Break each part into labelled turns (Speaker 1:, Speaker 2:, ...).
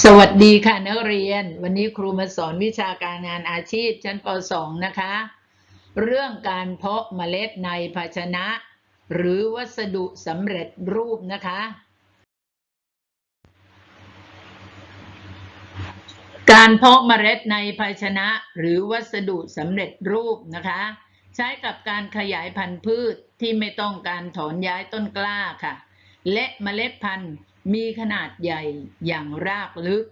Speaker 1: สวัสดีค่ะนักเรียน วันนี้ครูมาสอนวิชาการงานอาชีพชั้นป .2 นะคะ เรื่องการเพาะเมล็ดในภาชนะ หรือวัสดุสำเร็จรูปนะคะ การเพาะเมล็ดในภาชนะ หรือวัสดุสำเร็จรูปนะคะ ใช้กับการขยายพันธุ์พืชที่ไม่ต้องการถอนย้ายต้นกล้าค่ะ และเมล็ดพันธุ์ มีขนาดใหญ่อย่างรากลึก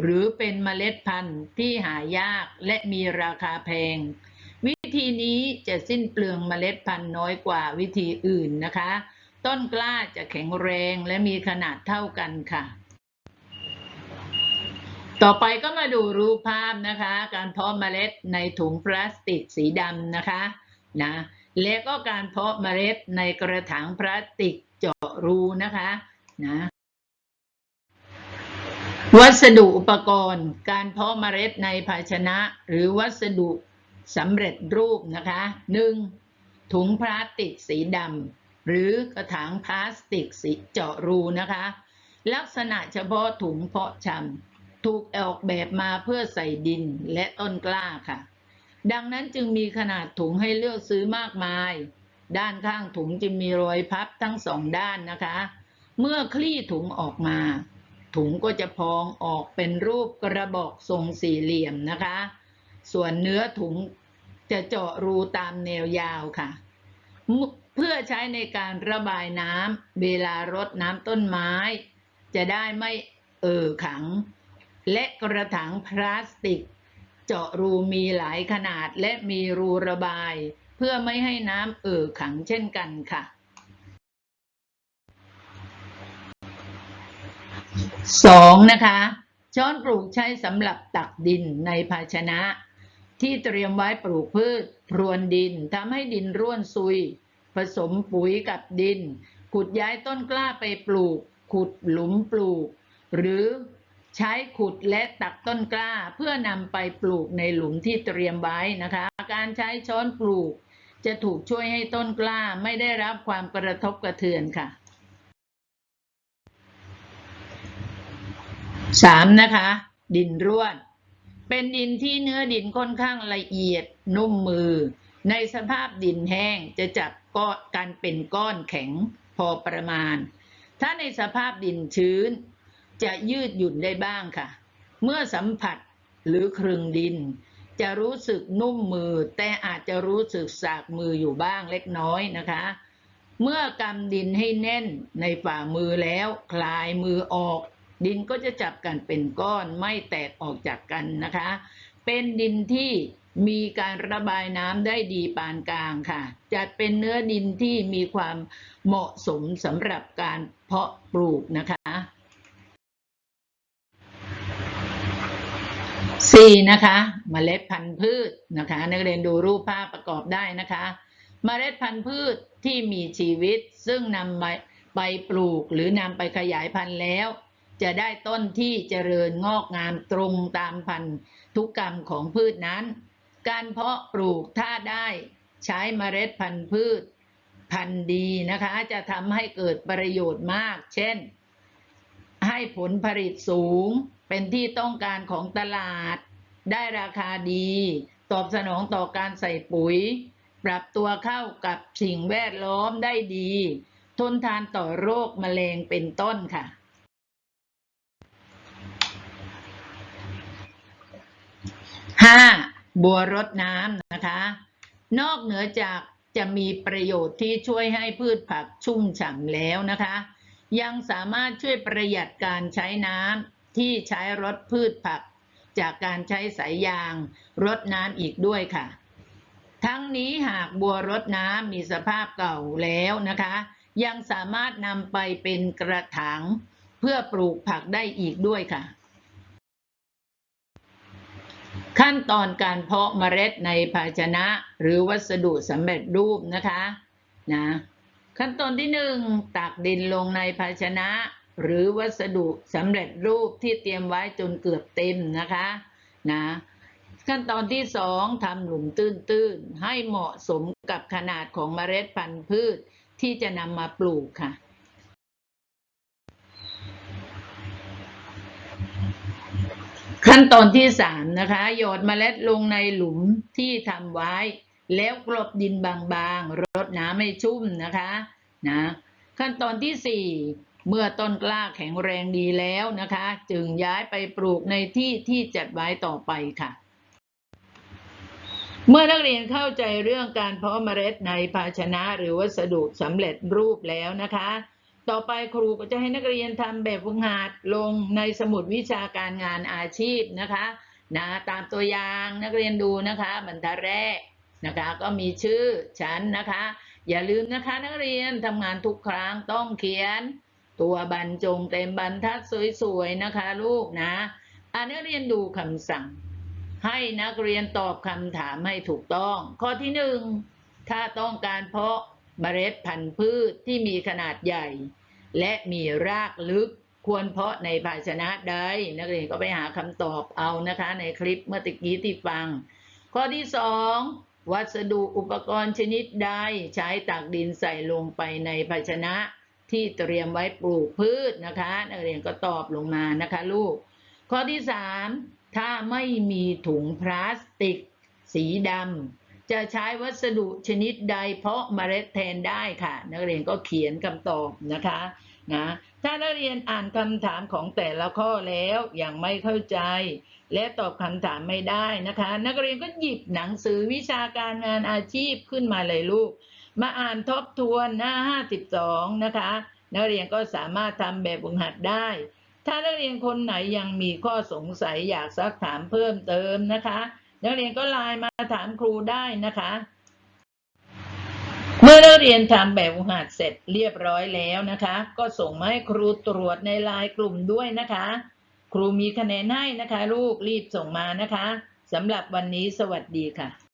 Speaker 1: หรือเป็นเมล็ดพันธุ์ที่หายากและมีราคาแพง วิธีนี้จะสิ้นเปลืองเมล็ดพันธุ์น้อยกว่าวิธีอื่นนะคะ ต้นกล้าจะแข็งแรงและมีขนาดเท่ากันค่ะ ต่อไปก็มาดูรูปภาพนะคะ การเพาะเมล็ดในถุงพลาสติกสีดำนะคะนะและก็การเพาะเมล็ดในกระถางพลาสติกเจาะรูนะคะนะ วัสดุอุปกรณ์ การเพาะเมล็ดในภาชนะ หรือวัสดุสำเร็จรูปนะคะ 1. ถุงพลาสติกสีดำหรือกระถางพลาสติกสีเจาะรูนะคะ ลักษณะเฉพาะถุงเพาะชำถูกออกแบบมาเพื่อใส่ดินและต้นกล้าค่ะ ดังนั้นจึงมีขนาดถุงให้เลือกซื้อมากมาย ด้านข้างถุงจึงมีรอยพับทั้งสองด้านนะคะ เมื่อคลี่ถุงออกมา ถุงก็จะพองออกเป็นรูปกระบอกทรงสี่เหลี่ยมนะคะ ส่วนเนื้อถุงจะเจาะรูตามแนวยาวค่ะ เพื่อใช้ในการระบายน้ำเวลารดน้ำต้นไม้ จะได้ไม่เอ่อขัง และกระถางพลาสติก เจาะรูมีหลายขนาดและมีรูระบาย เพื่อไม่ให้น้ำเอ่อขังเช่นกันค่ะ สองนะคะ ช้อนปลูกใช้สำหรับตักดินในภาชนะ ที่เตรียมไว้ปลูกพืช พรวนดินทำให้ดินร่วนซุย ผสมปุ๋ยกับดิน ขุดย้ายต้นกล้าไปปลูก ขุดหลุมปลูก หรือใช้ขุดและตักต้นกล้าเพื่อนำไปปลูกในหลุมที่เตรียมไว้นะคะ การใช้ช้อนปลูก จะถูกช่วยให้ต้นกล้าไม่ได้รับความกระทบกระเทือนค่ะ สามนะคะ ดินร่วน เป็นดินที่เนื้อดินค่อนข้างละเอียดนุ่มมือ ในสภาพดินแห้งจะจับก้อนกันเป็นก้อนแข็งพอประมาณ ถ้าในสภาพดินชื้น จะยืดหยุ่นได้บ้างค่ะ เมื่อสัมผัสหรือครึงดิน จะรู้สึกนุ่มมือ แต่อาจจะรู้สึกสากมืออยู่บ้างเล็กน้อยนะคะ เมื่อกำดินให้แน่นในฝ่ามือแล้วคลายมือออก ดินก็จะจับกันเป็นก้อนไม่แตกออกจากกันนะคะ เป็นดินที่มีการระบายน้ำได้ดีปานกลางค่ะ จัดเป็นเนื้อดินที่มีความเหมาะสมสำหรับการเพาะปลูกนะคะสี่นะคะเมล็ดพันธุ์พืชนะคะ นักเรียนดูรูปภาพประกอบได้นะคะเมล็ดพันธุ์พืชที่มีชีวิตซึ่งนำไปปลูกหรือนำไปขยายพันธุ์แล้ว จะได้ต้นที่เจริญงอกงามตรงตามพันธุกรรมของพืชนั้น การเพาะปลูกถ้าได้ใช้เมล็ดพันธุ์พืชพันธุ์ดีนะคะจะทำให้เกิดประโยชน์มาก เช่น ให้ผลผลิตสูง เป็นที่ต้องการของตลาด ได้ราคาดี ตอบสนองต่อการใส่ปุ๋ย ปรับตัวเข้ากับสิ่งแวดล้อมได้ดี ทนทานต่อโรคแมลงเป็นต้นค่ะ ห้าบัวรดน้ำนะคะ นอกเหนือจากจะมีประโยชน์ที่ช่วยให้พืชผักชุ่มฉ่ำแล้วนะคะ ยังสามารถช่วยประหยัดการใช้น้ำที่ใช้รดพืชผัก จากการใช้สายยางรดน้ำอีกด้วยค่ะ ทั้งนี้หากบัวรดน้ำมีสภาพเก่าแล้วนะคะ ยังสามารถนำไปเป็นกระถางเพื่อปลูกผักได้อีกด้วยค่ะ ขั้นตอนการเพาะเมล็ดในภาชนะหรือวัสดุสำเร็จรูปนะคะนะขั้นตอนที่หนึ่งตักดินลงในภาชนะ หรือวัสดุสำเร็จรูปที่เตรียมไว้จนเกือบเต็มนะคะนะขั้นตอนที่สองทำหลุมตื้นๆ ให้เหมาะสมกับขนาดของเมล็ดพันธุ์พืชที่จะนำมาปลูกค่ะ ขั้นตอนที่สามนะคะหยอดเมล็ดลงในหลุมที่ทำไว้ แล้วกลบดินบางๆ รดน้ำให้ชุ่มนะคะนะขั้นตอนที่สี่เมื่อต้นกล้าแข็งแรงดีแล้วนะคะ จึงย้ายไปปลูกในที่ที่จัดไว้ต่อไปค่ะ เมื่อนักเรียนเข้าใจเรื่องการเพาะเมล็ดในภาชนะหรือวัสดุสำเร็จรูปแล้วนะคะ ต่อไปครูก็จะให้นักเรียนทำแบบฝึกหัดลงในสมุดวิชาการงานอาชีพนะคะนะตามตัวอย่างนักเรียนดูนะคะบรรทัดแรกนะคะก็มีชื่อชั้นนะคะ อย่าลืมนะคะนักเรียนทำงานทุกครั้งต้องเขียน ตัวบรรจงเต็มบรรทัดสวยๆนะคะ ลูกนะอ่านักเรียนดูคำสั่ง ให้นักเรียนตอบคำถามให้ถูกต้อง ข้อที่หนึ่งถ้าต้องการเพาะ เมล็ดพันธุ์พืชที่มีขนาดใหญ่ และมีรากลึกควรเพาะในภาชนะใดนักเรียนก็ไปหาคำตอบเอานะคะในคลิปเมื่อตะกี้ที่ฟัง ข้อที่สองวัสดุอุปกรณ์ชนิดใดใช้ตักดินใส่ลงไปในภาชนะที่เตรียมไว้ปลูกพืชนะคะนักเรียนก็ตอบลงมานะคะลูก ข้อที่สามถ้าไม่มีถุงพลาสติก สีดำ จะใช้วัสดุชนิดใดเพาะเมล็ดแทนได้ค่ะ นักเรียนก็เขียนคำตอบนะคะนะถ้านักเรียนอ่านคำถามของแต่ละข้อแล้วยังไม่เข้าใจ และตอบคำถามไม่ได้นะคะ นักเรียนก็หยิบหนังสือวิชาการงานอาชีพขึ้นมาเลยลูก มาอ่านทบทวนหน้า 52 นะคะ นักเรียนก็สามารถทำแบบฝึกหัดได้ ถ้านักเรียนคนไหนยังมีข้อสงสัยอยากซักถามเพิ่มเติมนะคะ นักเรียนก็ไลน์มาถามครูได้นะคะ เมื่อนักเรียนทำแบบฝึกหัดเสร็จเรียบร้อยแล้วนะคะ ก็ส่งมาให้ครูตรวจในไลน์กลุ่มด้วยนะคะ ครูมีคะแนนให้นะคะ ลูกรีบส่งมานะคะสำหรับวันนี้สวัสดีค่ะ